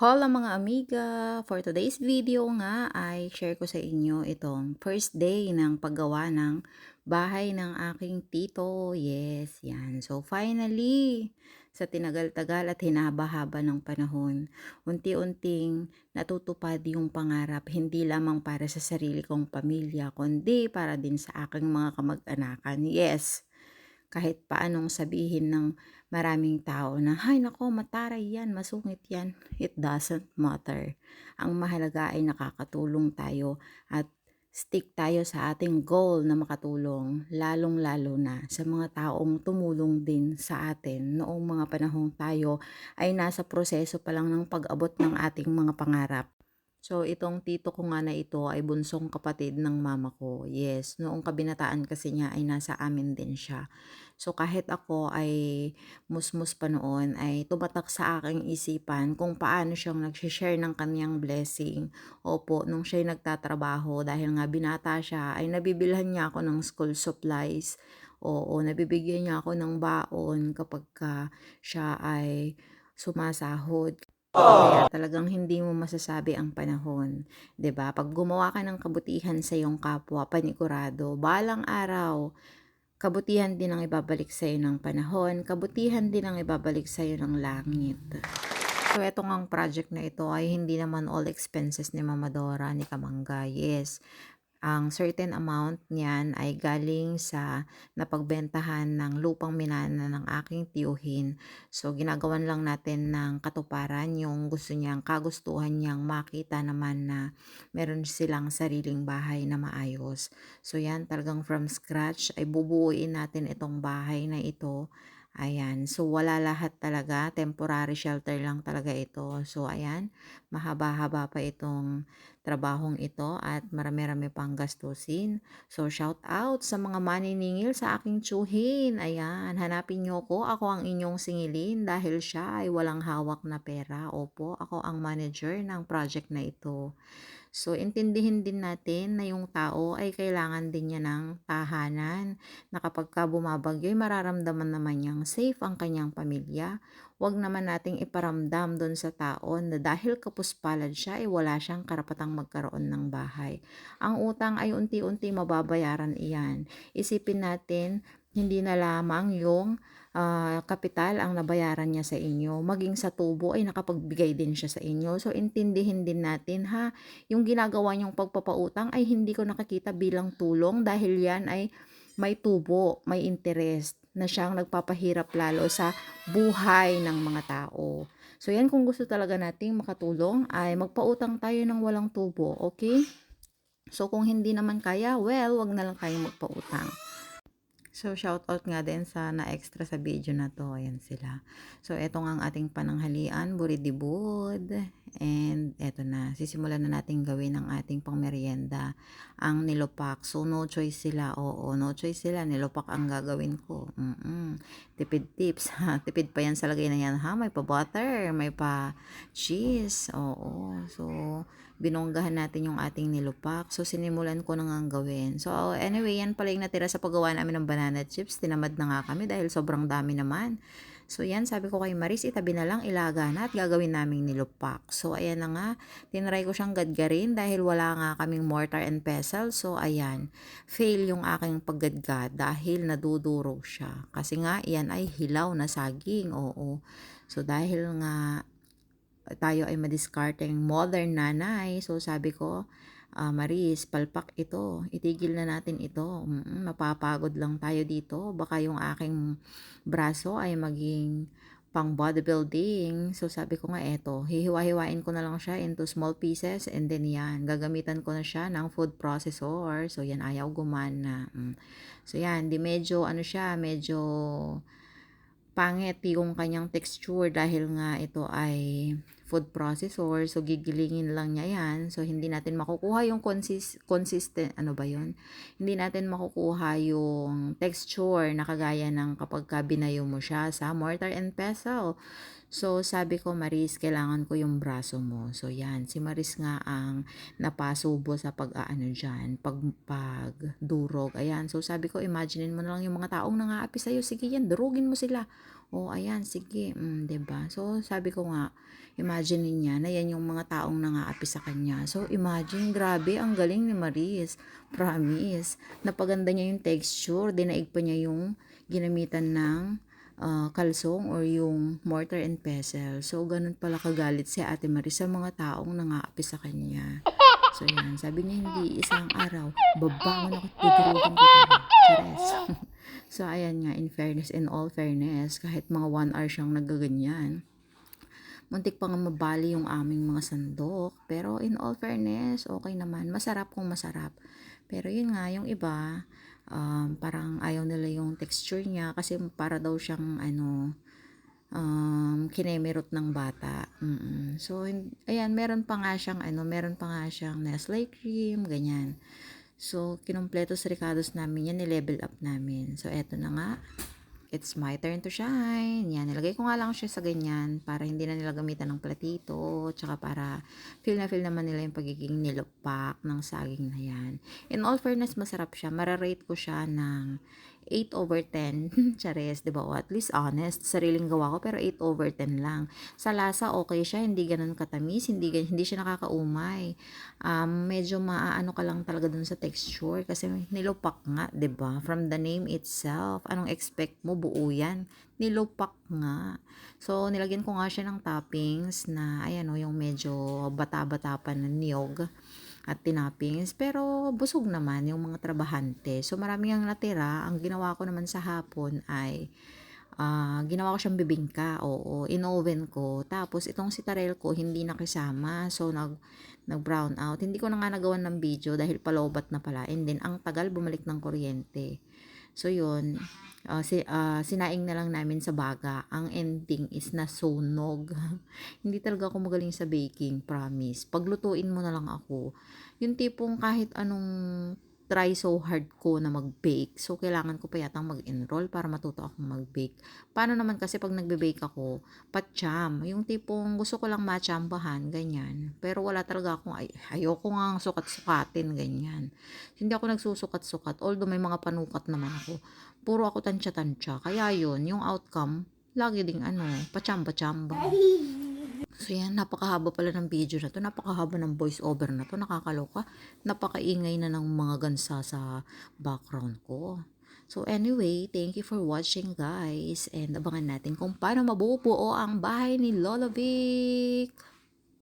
Hola mga amiga! For today's video nga ay share ko sa inyo itong first day ng paggawa ng bahay ng aking tito. Yes, yan. So finally, sa tinagal-tagal at hinaba-haba ng panahon, unti-unting natutupad yung pangarap hindi lamang para sa sarili kong pamilya, kundi para din sa aking mga kamag-anakan. Yes, kahit paanong sabihin ng maraming tao na, "Hay nako, mataray yan, masungit yan." It doesn't matter. Ang mahalaga ay nakakatulong tayo at stick tayo sa ating goal na makatulong, lalong-lalo na sa mga taong tumulong din sa atin noong mga panahong tayo ay nasa proseso pa lang ng pag-abot ng ating mga pangarap. So, itong tito ko nga na ito ay bunsong kapatid ng mama ko. Yes, noong kabinataan kasi niya ay nasa amin din siya. So, kahit ako ay musmus pa noon, ay tumatak sa aking isipan kung paano siyang nag-share ng kanyang blessing. Opo, nung siya'y nagtatrabaho, dahil nga binata siya, ay nabibilhan niya ako ng school supplies. Oo, nabibigyan niya ako ng baon kapag ka siya ay sumasahod. Talagang hindi mo masasabi ang panahon, 'di ba? Pag gumawa ka ng kabutihan sa iyong kapwa, panigurado, balang araw, kabutihan din ang ibabalik sa iyo ng panahon, kabutihan din ang ibabalik sa iyo ng langit. So, eto ngang project na ito ay hindi naman all expenses ni Mama Dora ni Kamangga. Yes, ang certain amount niyan ay galing sa napagbentahan ng lupang minana ng aking tiyuhin. So, ginagawan lang natin ng katuparan yung gusto niyang, kagustuhan niyang makita naman na meron silang sariling bahay na maayos. So, yan talagang from scratch ay bubuuin natin itong bahay na ito. Ayan, so wala lahat talaga, temporary shelter lang talaga ito. So ayan, mahaba-haba pa itong trabahong ito at marami-rami pang gastusin. So shout out sa mga maniningil sa aking tsuhin. Ayan, hanapin niyo ko, ako ang inyong singilin dahil siya ay walang hawak na pera. Opo, ako ang manager ng project na ito. So, intindihin din natin na yung tao ay kailangan din niya ng tahanan na kapag ka bumabagyo mararamdaman naman niyang safe ang kanyang pamilya. Huwag naman nating iparamdam doon sa tao na dahil kapuspalad siya ay wala siyang karapatang magkaroon ng bahay. Ang utang ay unti-unti mababayaran iyan. Isipin natin, hindi na lamang yung uh, kapital ang nabayaran niya sa inyo, maging sa tubo ay nakapagbigay din siya sa inyo. So, intindihin din natin ha, yung ginagawa niyong pagpapautang ay hindi ko nakakita bilang tulong dahil yan ay may tubo, may interest na siyang nagpapahirap lalo sa buhay ng mga tao. So, yan kung gusto talaga nating makatulong ay magpautang tayo ng walang tubo, okay? So, kung hindi naman kaya, well, wag na lang tayong magpautang. So, shout out nga din sa na-extra sa video na to. Ayan sila. So, eto nga ang ating pananghalian, buridibud. And eto na, sisimulan na natin gawin ang ating pangmerienda. Ang nilopak. So, no choice sila. Oo, no choice sila. Nilopak ang gagawin ko. Mm-mm. Tipid tips. Tipid pa yan sa lagay na yan. Ha? May pa butter, may pa cheese. Oo. So, binonggahan natin yung ating nilupak. So, sinimulan ko na nga gawin. So, anyway, yan pala yung natira sa paggawa namin ng banana chips. Tinamad na nga kami dahil sobrang dami naman. So, yan, sabi ko kay Maris, itabi na lang, ilaga na at gagawin naming nilupak. So, ayan na nga, tinry ko siyang gadgarin dahil wala nga kaming mortar and pestle. So, ayan, fail yung aking paggadgad dahil nadudurog siya. Kasi nga, yan ay hilaw na saging, oo. So, dahil nga tayo ay madiscarding modern nanay. So sabi ko, uh, Maris, palpak ito. Itigil na natin ito. Mapapagod lang tayo dito. Baka yung aking braso ay maging pang bodybuilding. So sabi ko nga eto, hihiwa-hiwain ko na lang siya into small pieces and then yan, gagamitan ko na siya ng food processor. So yan, ayaw gumana. Mm. So yan, di medyo ano siya, medyo pangit yung kanyang texture dahil nga ito ay food processor. So, gigilingin lang niya yan. So, hindi natin makukuha yung consist, consistent, ano ba yon Hindi natin makukuha yung texture na kagaya ng kapag ka binayo mo siya sa mortar and pestle. So, sabi ko, Maris, kailangan ko yung braso mo. So, yan. Si Maris nga ang napasubo sa pag-aano dyan, pag, pag durog. Ayan. So, sabi ko, imaginein mo na lang yung mga taong nangaapi sa'yo. Sige yan, durugin mo sila. Oh, ayan, sige, 'di ba? So, sabi ko nga, imaginin niya na 'yan yung mga taong nang-aapi sa kanya. So, imagine, grabe ang galing ni Maris, promise. Napaganda niya yung texture, dinaig pa niya yung ginamitan ng ah, kalsong or yung mortar and pestle. So, ganun pala kagalit si Ate Maris sa mga taong nang-aapi sa kanya. So, yan. Sabi niya, hindi isang araw, babangon ako at kayo. Chares. so, ayan nga, in fairness, in all fairness, kahit mga one hour siyang nagaganyan, muntik pa nga mabali yung aming mga sandok. Pero in all fairness, okay naman. Masarap kung masarap. Pero yun nga, yung iba, um, parang ayaw nila yung texture niya kasi para daw siyang ano, um, kinemerot ng bata. Mm-mm. So, ayan, meron pa nga siyang, ano, meron pa nga siyang Nestle cream, ganyan. So, kinumpleto sa Ricardo's namin yan, ni-level up namin. So, eto na nga. It's my turn to shine. Yan, nilagay ko nga lang siya sa ganyan para hindi na nila gamitan ng platito. Tsaka para feel na feel naman nila yung pagiging nilupak ng saging na yan. In all fairness, masarap siya. Mararate ko siya ng 8 over 10. Chares, di ba? O at least honest. Sariling gawa ko pero 8 over 10 lang. Sa lasa, okay siya. Hindi ganun katamis. Hindi, hindi siya nakakaumay. Um, medyo maaano ka lang talaga dun sa texture kasi nilupak nga, 'di ba? From the name itself, anong expect mo buo 'yan? Nilupak nga. So nilagyan ko nga siya ng toppings na ayan o yung medyo bata-bata pa na niyog at tinapings pero busog naman yung mga trabahante. So marami ang natira. Ang ginawa ko naman sa hapon ay ah, ginawa ko siyang bibingka, oo, in-oven ko. Tapos, itong sitarel ko, hindi nakisama. So, nag, nag-brown out. Hindi ko na nga nagawan ng video dahil palobat na pala. And then, ang tagal bumalik ng kuryente. So, yun. ah, si, ah, sinaing na lang namin sa baga. Ang ending is nasunog. hindi talaga ako magaling sa baking, promise. Paglutuin mo na lang ako. Yung tipong kahit anong try so hard ko na mag-bake. So, kailangan ko pa yatang mag-enroll para matuto akong mag-bake. Paano naman kasi pag nagbe-bake ako, patcham. Yung tipong gusto ko lang matchambahan, ganyan. Pero wala talaga akong, ay, ayoko nga sukat-sukatin, ganyan. Hindi ako nagsusukat-sukat. Although may mga panukat naman ako. Puro ako tansya-tansya. Kaya yun, yung outcome, lagi ding ano, pachamba-chamba. So yan, napakahaba pala ng video na to. Napakahaba ng voice over na to. Nakakaloka. Napakaingay na ng mga gansa sa background ko. So anyway, thank you for watching guys. And abangan natin kung paano mabubuo ang bahay ni Lolo Vic.